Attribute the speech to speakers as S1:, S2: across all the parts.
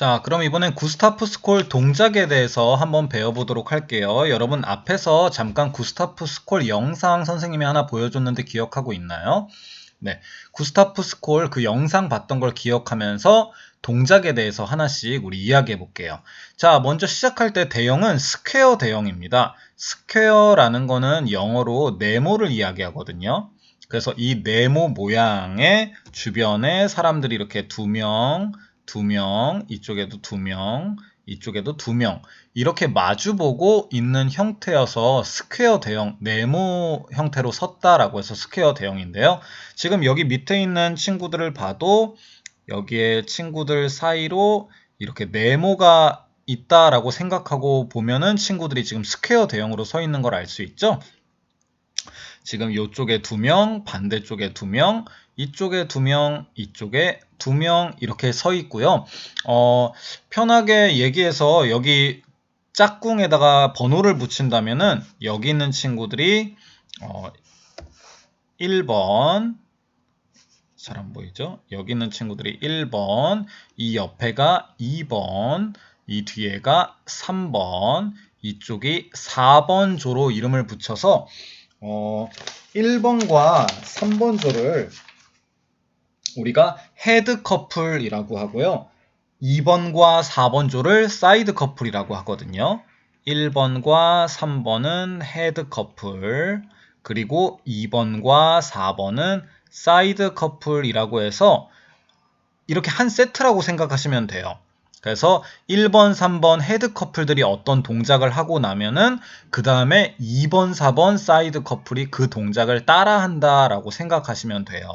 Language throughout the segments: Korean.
S1: 자, 그럼 이번엔 구스타프 스콜 동작에 대해서 한번 배워보도록 할게요. 여러분 앞에서 잠깐 구스타프 스콜 영상 선생님이 하나 보여줬는데 기억하고 있나요? 네, 구스타프 스콜 그 영상 봤던 걸 기억하면서 동작에 대해서 하나씩 우리 이야기해 볼게요. 자, 먼저 시작할 때 대형은 스퀘어 대형입니다. 스퀘어라는 거는 영어로 네모를 이야기하거든요. 그래서 이 네모 모양의 주변에 사람들이 이렇게 두 명, 두 명, 이쪽에도 두 명, 이쪽에도 두 명. 이렇게 마주보고 있는 형태여서 스퀘어 대형, 네모 형태로 섰다라고 해서 스퀘어 대형인데요. 지금 여기 밑에 있는 친구들을 봐도 여기에 친구들 사이로 이렇게 네모가 있다라고 생각하고 보면은 친구들이 지금 스퀘어 대형으로 서 있는 걸 알 수 있죠? 지금 이쪽에 두 명, 반대쪽에 두 명, 이쪽에 두 명, 이쪽에 두 명 이렇게 서 있고요. 어, 편하게 얘기해서 여기 짝꿍에다가 번호를 붙인다면은 여기 있는 친구들이 어, 1번 잘 안 보이죠? 여기 있는 친구들이 1번, 이 옆에가 2번, 이 뒤에가 3번, 이쪽이 4번 조로 이름을 붙여서 어, 1번과 3번 조를 우리가 헤드 커플이라고 하고요. 2번과 4번 조를 사이드 커플이라고 하거든요. 1번과 3번은 헤드 커플, 그리고 2번과 4번은 사이드 커플이라고 해서 이렇게 한 세트라고 생각하시면 돼요. 그래서 1번, 3번 헤드 커플들이 어떤 동작을 하고 나면은 그 다음에 2번, 4번 사이드 커플이 그 동작을 따라 한다라고 생각하시면 돼요.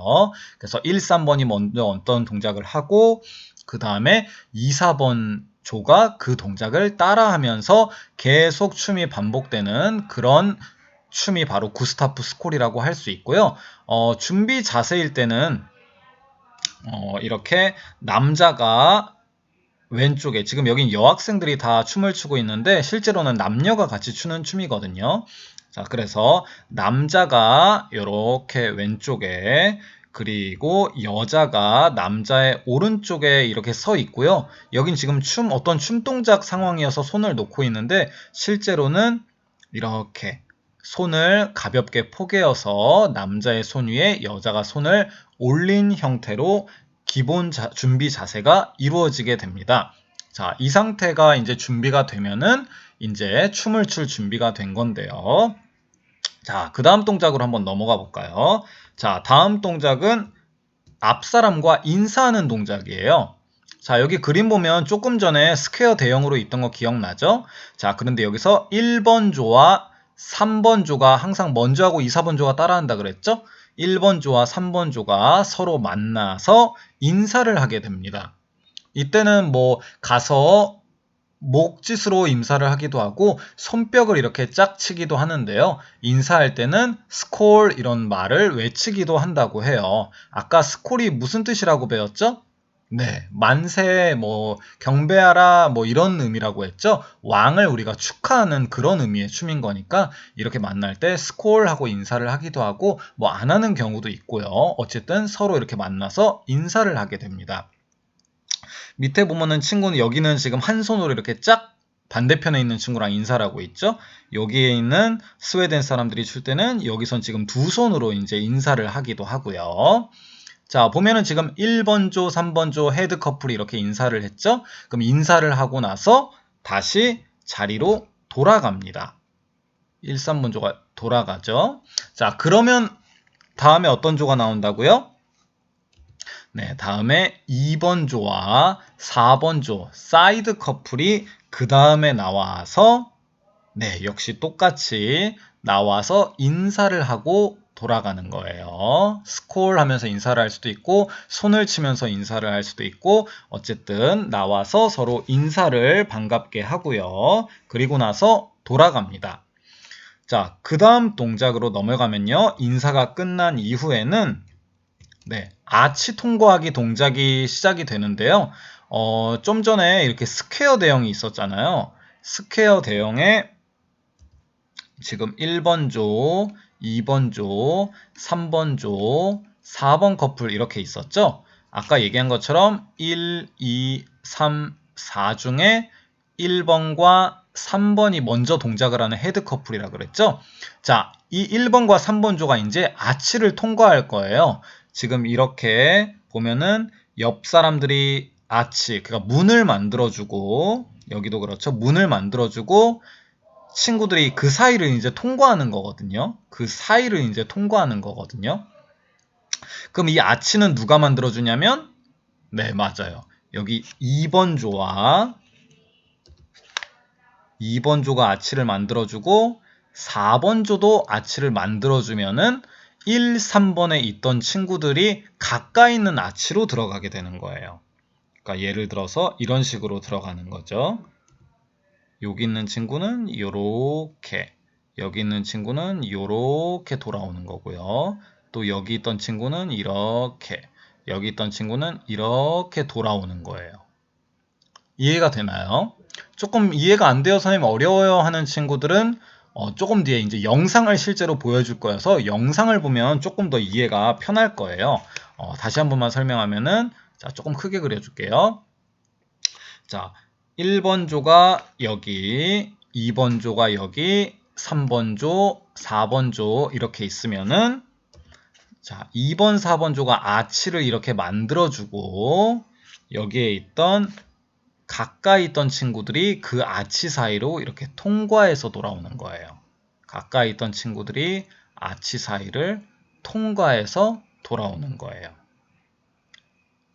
S1: 그래서 1, 3번이 먼저 어떤 동작을 하고 그 다음에 2, 4번 조가 그 동작을 따라 하면서 계속 춤이 반복되는 그런 춤이 바로 구스타프 스콜이라고 할 수 있고요. 어, 준비 자세일 때는 어, 이렇게 남자가 왼쪽에 지금 여긴 여학생들이 다 춤을 추고 있는데 실제로는 남녀가 같이 추는 춤이거든요. 자, 그래서 남자가 이렇게 왼쪽에 그리고 여자가 남자의 오른쪽에 이렇게 서 있고요. 여긴 지금 춤 어떤 춤 동작 상황이어서 손을 놓고 있는데 실제로는 이렇게 손을 가볍게 포개어서 남자의 손 위에 여자가 손을 올린 형태로 기본 자, 준비 자세가 이루어지게 됩니다. 자, 이 상태가 이제 준비가 되면은 이제 춤을 출 준비가 된 건데요. 자, 그 다음 동작으로 한번 넘어가 볼까요? 자, 다음 동작은 앞사람과 인사하는 동작이에요. 자, 여기 그림 보면 조금 전에 스퀘어 대형으로 있던 거 기억나죠? 자, 그런데 여기서 1번 조와 3번 조가 항상 먼저 하고 2, 4번 조가 따라한다 그랬죠? 1번 조와 3번 조가 서로 만나서 인사를 하게 됩니다. 이때는 뭐 가서 목짓으로 인사를 하기도 하고 손뼉을 이렇게 짝치기도 하는데요. 인사할 때는 스콜 이런 말을 외치기도 한다고 해요. 아까 스콜이 무슨 뜻이라고 배웠죠? 네, 만세, 뭐, 경배하라, 뭐, 이런 의미라고 했죠? 왕을 우리가 축하하는 그런 의미의 춤인 거니까, 이렇게 만날 때 스콜 하고 인사를 하기도 하고, 뭐, 안 하는 경우도 있고요. 어쨌든 서로 이렇게 만나서 인사를 하게 됩니다. 밑에 보면은 친구는 여기는 지금 한 손으로 이렇게 짝 반대편에 있는 친구랑 인사를 하고 있죠. 여기에 있는 스웨덴 사람들이 출 때는 여기선 지금 두 손으로 이제 인사를 하기도 하고요. 자, 보면은 지금 1번조, 3번조 헤드 커플이 이렇게 인사를 했죠? 그럼 인사를 하고 나서 다시 자리로 돌아갑니다. 1, 3번조가 돌아가죠? 자, 그러면 다음에 어떤 조가 나온다고요? 네, 다음에 2번조와 4번조 사이드 커플이 그 다음에 나와서 네, 역시 똑같이 나와서 인사를 하고 돌아가는 거예요. 스콜 하면서 인사를 할 수도 있고 손을 치면서 인사를 할 수도 있고 어쨌든 나와서 서로 인사를 반갑게 하고요. 그리고 나서 돌아갑니다. 자, 그 다음 동작으로 넘어가면요. 인사가 끝난 이후에는 네, 아치 통과하기 동작이 시작이 되는데요. 어, 좀 전에 이렇게 스퀘어 대형이 있었잖아요. 스퀘어 대형에 지금 1번 조, 2번 조, 3번 조, 4번 커플 이렇게 있었죠? 아까 얘기한 것처럼 1, 2, 3, 4 중에 1번과 3번이 먼저 동작을 하는 헤드 커플이라 그랬죠? 자, 이 1번과 3번 조가 이제 아치를 통과할 거예요. 지금 이렇게 보면은 옆 사람들이 아치, 그러니까 문을 만들어주고 여기도 그렇죠. 문을 만들어주고 친구들이 그 사이를 이제 통과하는 거거든요. 그 사이를 이제 통과하는 거거든요. 그럼 이 아치는 누가 만들어주냐면 네, 맞아요. 여기 2번 조와 2번 조가 아치를 만들어주고 4번 조도 아치를 만들어주면은 1, 3번에 있던 친구들이 가까이 있는 아치로 들어가게 되는 거예요. 그러니까 예를 들어서 이런 식으로 들어가는 거죠. 여기 있는 친구는 요렇게 여기 있는 친구는 요렇게 돌아오는 거고요. 또 여기 있던 친구는 이렇게 여기 있던 친구는 이렇게 돌아오는 거예요. 이해가 되나요? 조금 이해가 안 돼요, 선생님 어려워요 하는 친구들은 어, 조금 뒤에 이제 영상을 실제로 보여줄 거여서 영상을 보면 조금 더 이해가 편할 거예요. 어, 다시 한 번만 설명하면은 자 조금 크게 그려줄게요. 자 1번 조가 여기, 2번 조가 여기, 3번 조, 4번 조 이렇게 있으면은 자 2번, 4번 조가 아치를 이렇게 만들어주고 여기에 있던 가까이 있던 친구들이 그 아치 사이로 이렇게 통과해서 돌아오는 거예요. 가까이 있던 친구들이 아치 사이를 통과해서 돌아오는 거예요.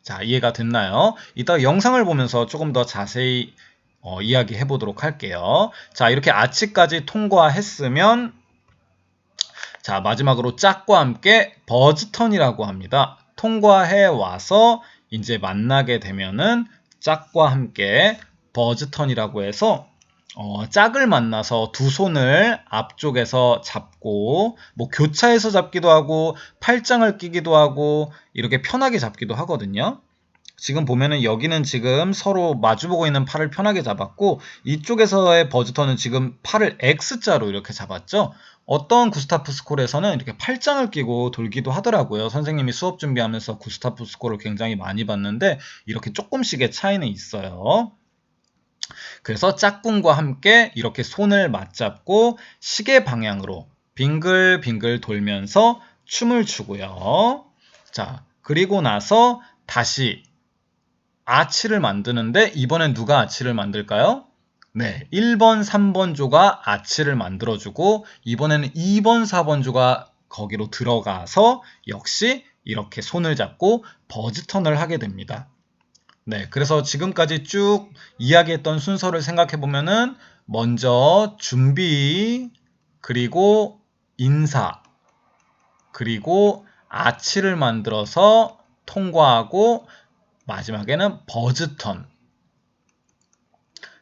S1: 자, 이해가 됐나요? 이따 영상을 보면서 조금 더 자세히 어, 이야기해 보도록 할게요. 자, 이렇게 아치까지 통과했으면 자, 마지막으로 짝과 함께 버즈턴이라고 합니다. 통과해 와서 이제 만나게 되면은 짝과 함께 버즈턴이라고 해서 어, 짝을 만나서 두 손을 앞쪽에서 잡고 뭐 교차해서 잡기도 하고 팔짱을 끼기도 하고 이렇게 편하게 잡기도 하거든요. 지금 보면은 여기는 지금 서로 마주보고 있는 팔을 편하게 잡았고 이쪽에서의 버즈턴은 지금 팔을 X자로 이렇게 잡았죠. 어떤 구스타프 스콜에서는 이렇게 팔짱을 끼고 돌기도 하더라고요. 선생님이 수업 준비하면서 구스타프 스콜을 굉장히 많이 봤는데 이렇게 조금씩의 차이는 있어요. 그래서 짝꿍과 함께 이렇게 손을 맞잡고 시계 방향으로 빙글빙글 돌면서 춤을 추고요. 자, 그리고 나서 다시 아치를 만드는데 이번엔 누가 아치를 만들까요? 네, 1번, 3번 조가 아치를 만들어주고 이번에는 2번, 4번 조가 거기로 들어가서 역시 이렇게 손을 잡고 버즈턴을 하게 됩니다. 네, 그래서 지금까지 쭉 이야기했던 순서를 생각해 보면은 먼저 준비, 그리고 인사, 그리고 아치를 만들어서 통과하고 마지막에는 버즈턴,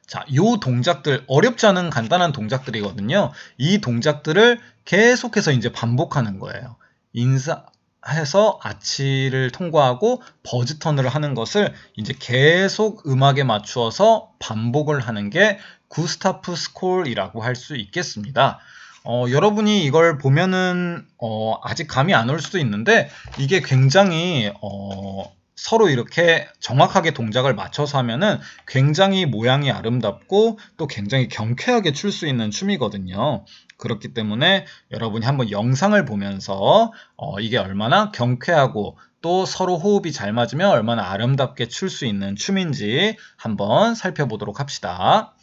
S1: 자, 요 동작들 어렵지 않은 간단한 동작들이거든요. 이 동작들을 계속해서 이제 반복하는 거예요. 인사 해서 아치를 통과하고 버즈턴을 하는 것을 이제 계속 음악에 맞추어서 반복을 하는 게 구스타프 스콜이라고 할 수 있겠습니다. 어, 여러분이 이걸 보면은 어, 아직 감이 안 올 수도 있는데 이게 굉장히 어, 서로 이렇게 정확하게 동작을 맞춰서 하면은 굉장히 모양이 아름답고 또 굉장히 경쾌하게 출 수 있는 춤이거든요. 그렇기 때문에 여러분이 한번 영상을 보면서 어, 이게 얼마나 경쾌하고 또 서로 호흡이 잘 맞으면 얼마나 아름답게 출 수 있는 춤인지 한번 살펴보도록 합시다.